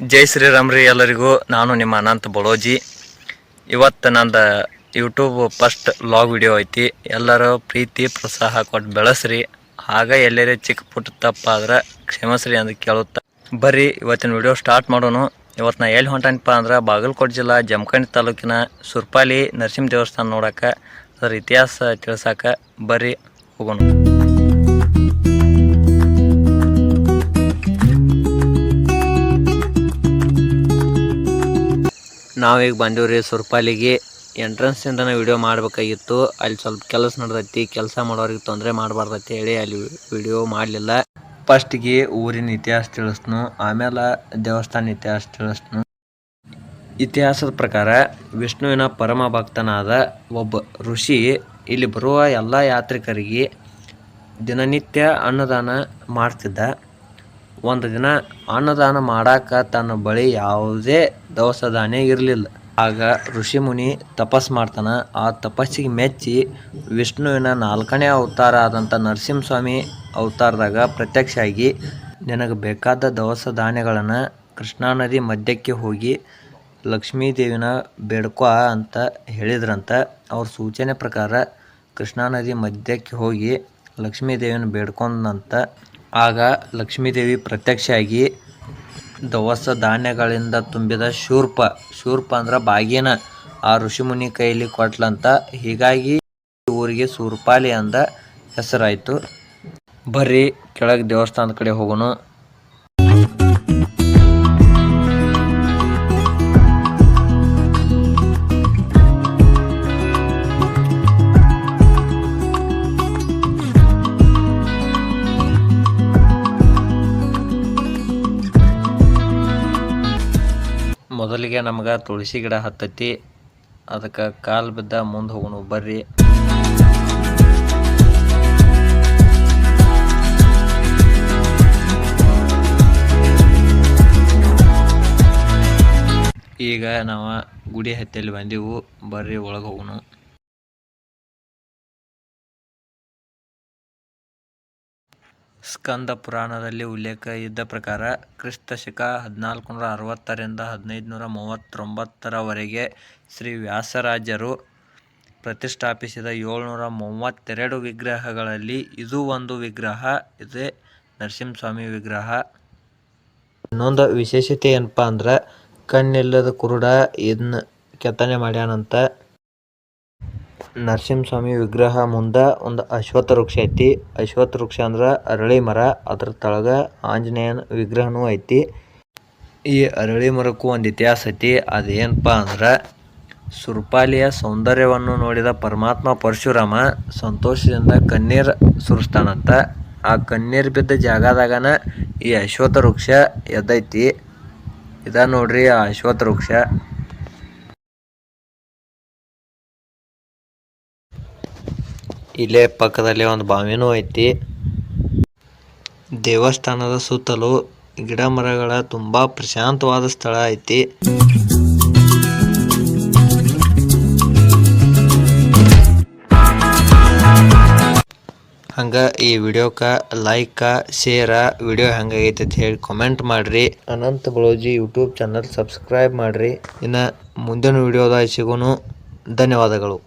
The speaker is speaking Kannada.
ಜೈ ಶ್ರೀರಾಮ್ ರೀ ಎಲ್ಲರಿಗೂ. ನಾನು ನಿಮ್ಮ ಅನಂತ ಬಳೋಜಿ ಇವತ್ತು ನಂದು ಯೂಟ್ಯೂಬ್ ಫಸ್ಟ್ ಲಾಗ್ ವಿಡಿಯೋ ಐತಿ. ಎಲ್ಲರೂ ಪ್ರೀತಿ, ಪ್ರೋತ್ಸಾಹ ಕೊಟ್ಟು ಬೆಳೆಸ್ರಿ. ಆಗ ಎಲ್ಲರೇ ಚಿಕ್ಕ ಪುಟ್ಟ ತಪ್ಪಾದ್ರೆ ಕ್ಷಮಸ್ರಿ ಅಂತ ಕೇಳುತ್ತಾ. ಬರ್ರಿ, ಇವತ್ತಿನ ವಿಡಿಯೋ ಸ್ಟಾರ್ಟ್ ಮಾಡೋಣ ಇವತ್ತು ನಾ ಎಲ್ಲಿ ಹೊಂಟನಪ್ಪ ಅಂದ್ರೆ ಬಾಗಲಕೋಟೆ ಜಿಲ್ಲಾ ಜಮಖಂಡಿ ತಾಲೂಕಿನ ಸುರ್ಪಾಲಿ ನರಸಿಂಹ ದೇವಸ್ಥಾನ ನೋಡಕ್ಕೆ ಅದರ ಇತಿಹಾಸ ತಿಳಿಸಾಕ ಬರ್ರಿ, ಹೋಗೋಣ. ನಾವೀಗ ಬಂದೀವ್ರಿ ಸುರ್ಪಾಲಿಗೆ ಎಂಟ್ರೆನ್ಸಿಂದನೇ ವಿಡಿಯೋ ಮಾಡಬೇಕಾಗಿತ್ತು. ಅಲ್ಲಿ ಸ್ವಲ್ಪ ಕೆಲಸ ನಡೆದೈತಿ, ಕೆಲಸ ಮಾಡೋರಿಗೆ ತೊಂದರೆ ಮಾಡಬಾರ್ದೈತಿ ಹೇಳಿ ಅಲ್ಲಿ ವಿಡಿಯೋ ಮಾಡಲಿಲ್ಲ. ಫಸ್ಟ್ಗೆ ಊರಿನ ಇತಿಹಾಸ ತಿಳಿಸ್ನು, ಆಮೇಲೆ ದೇವಸ್ಥಾನ ಇತಿಹಾಸ ತಿಳಿಸ್ನು. ಇತಿಹಾಸದ ಪ್ರಕಾರ ವಿಷ್ಣುವಿನ ಪರಮ ಭಕ್ತನಾದ ಒಬ್ಬ ಋಷಿ ಇಲ್ಲಿ ಬರುವ ಎಲ್ಲ ಯಾತ್ರಿಕರಿಗೆ ದಿನನಿತ್ಯ ಅನ್ನದಾನ ಮಾಡ್ತಿದ್ದ. ಒಂದು ದಿನ ಅನ್ನದಾನ ಮಾಡಾಕ ತನ್ನ ಬಳಿ ಯಾವುದೇ ದವಸ ಧಾನ್ಯ ಇರಲಿಲ್ಲ. ಆಗ ಋಷಿ ಮುನಿ ತಪಸ್ ಮಾಡ್ತಾನ. ಆ ತಪಸ್ಸಿಗೆ ಮೆಚ್ಚಿ ವಿಷ್ಣುವಿನ ನಾಲ್ಕನೇ ಅವತಾರ ಆದಂಥ ನರಸಿಂಹಸ್ವಾಮಿ ಅವತಾರದಾಗ ಪ್ರತ್ಯಕ್ಷ ಆಗಿ ನಿನಗೆ ಬೇಕಾದ ದವಸ ಧಾನ್ಯಗಳನ್ನು ಕೃಷ್ಣಾ ನದಿ ಮಧ್ಯಕ್ಕೆ ಹೋಗಿ ಲಕ್ಷ್ಮೀ ದೇವಿನ ಬೇಡ್ಕೊ ಅಂತ ಹೇಳಿದ್ರಂತ. ಅವ್ರ ಸೂಚನೆ ಪ್ರಕಾರ ಕೃಷ್ಣಾ ನದಿ ಮಧ್ಯಕ್ಕೆ ಹೋಗಿ ಲಕ್ಷ್ಮೀ ದೇವಿನ ಬೇಡ್ಕೊಂಡಂತ ಆಗ ಲಕ್ಷ್ಮೀದೇವಿ ಪ್ರತ್ಯಕ್ಷ ಆಗಿ ದವಸ ಧಾನ್ಯಗಳಿಂದ ತುಂಬಿದ ಶೂರ್ಪ ಶೂರ್ಪ ಅಂದ್ರೆ ಬಾಗಿನ ಆ ಋಷಿಮುನಿ ಕೈಯಲ್ಲಿ ಕೊಟ್ಲಂತ, ಹೀಗಾಗಿ ಊರಿಗೆ ಸೂರ್ಪಾಲಿ ಅಂದ ಹೆಸರಾಯಿತು. ಬರ್ರಿ ಕೆಳಗೆ ದೇವಸ್ಥಾನದ ಕಡೆ ಹೋಗೋಣ. ಮೊದಲಿಗೆ ನಮ್ಗೆ ತುಳಸಿ ಗಿಡ ಹತ್ತತಿ, ಅದಕ್ಕೆ ಕಾಲು ಬಿದ್ದ ಮುಂದೆ ಹೋಗೋಣ, ಬರ್ರಿ. ಈಗ ನಾವು ಗುಡಿ ಹತ್ತಿಯಲ್ಲಿ ಬಂದೆವು, ಬರ್ರಿ ಒಳಗೆ ಹೋಗೋಣ. ಸ್ಕಂದ ಪುರಾಣದಲ್ಲಿ ಉಲ್ಲೇಖ ಇದ್ದ ಪ್ರಕಾರ ಕ್ರಿಸ್ತ ಶಕ ಹದಿನಾಲ್ಕು ನೂರ ಅರವತ್ತರಿಂದ ಹದಿನೈದು ನೂರ ಮೂವತ್ತೊಂಬತ್ತರವರೆಗೆ ಶ್ರೀ ವ್ಯಾಸರಾಜರು ಪ್ರತಿಷ್ಠಾಪಿಸಿದ ಏಳ್ನೂರ ಮೂವತ್ತೆರಡು ವಿಗ್ರಹಗಳಲ್ಲಿ ಇದು ಒಂದು ವಿಗ್ರಹ, ಇದೆ ನರಸಿಂಹಸ್ವಾಮಿ ವಿಗ್ರಹ. ಇನ್ನೊಂದು ವಿಶೇಷತೆ ಏನಪ್ಪ ಅಂದ್ರೆ ಕಣ್ಣಿಲ್ಲದ ಕುರುಡ ಇದನ್ನ ಕೆತ್ತನೆ ಮಾಡ್ಯಾನಂತ. ನರಸಿಂಹಸ್ವಾಮಿ ವಿಗ್ರಹ ಮುಂದ ಒಂದು ಅಶ್ವತ್ಥ ವೃಕ್ಷ ಐತಿ. ಅಶ್ವತ್ಥ ವೃಕ್ಷ ಅಂದ್ರೆ ಅರಳಿ ಮರ, ಅದ್ರ ತಳಗ ಆಂಜನೇಯನ ವಿಗ್ರಹನೂ ಐತಿ. ಈ ಅರಳಿ ಮರಕ್ಕೂ ಒಂದು ಇತಿಹಾಸ ಐತಿ. ಅದೇನಪ್ಪ ಅಂದ್ರ ಸುರ್ಪಾಲಿಯ ಸೌಂದರ್ಯವನ್ನು ನೋಡಿದ ಪರಮಾತ್ಮ ಪರಶುರಾಮ ಸಂತೋಷದಿಂದ ಕಣ್ಣೀರು ಸುರಿಸ್ತಾನಂತ. ಆ ಕಣ್ಣೀರು ಬಿದ್ದ ಜಾಗದಾಗನ ಈ ಅಶ್ವತ್ಥ ವೃಕ್ಷ ಎದ್ದೈತಿ. ಇದ ನೋಡ್ರಿ ಆ ಅಶ್ವತ್ಥ ವೃಕ್ಷ. ಇಲ್ಲೇ ಪಕ್ಕದಲ್ಲಿ ಒಂದು ಬಾವಿನೂ ಐತಿ. ದೇವಸ್ಥಾನದ ಸುತ್ತಲೂ ಗಿಡ ಮರಗಳ ತುಂಬಾ ಪ್ರಶಾಂತವಾದ ಸ್ಥಳ ಐತಿ. ಹಂಗ ಈ ವಿಡಿಯೋಕ ಲೈಕ, ಶೇರ, ವಿಡಿಯೋ ಹೆಂಗಾಗೈತೆ ಅಂತ ಹೇಳಿ ಕಾಮೆಂಟ್ ಮಾಡ್ರಿ. Ananta Baloji YouTube channel subscribe ಮಾಡ್ರಿ. ಇನ್ನು ಮುಂದಿನ ವಿಡಿಯೋದಾಗ ಸಿಗೋನು ಧನ್ಯವಾದಗಳು.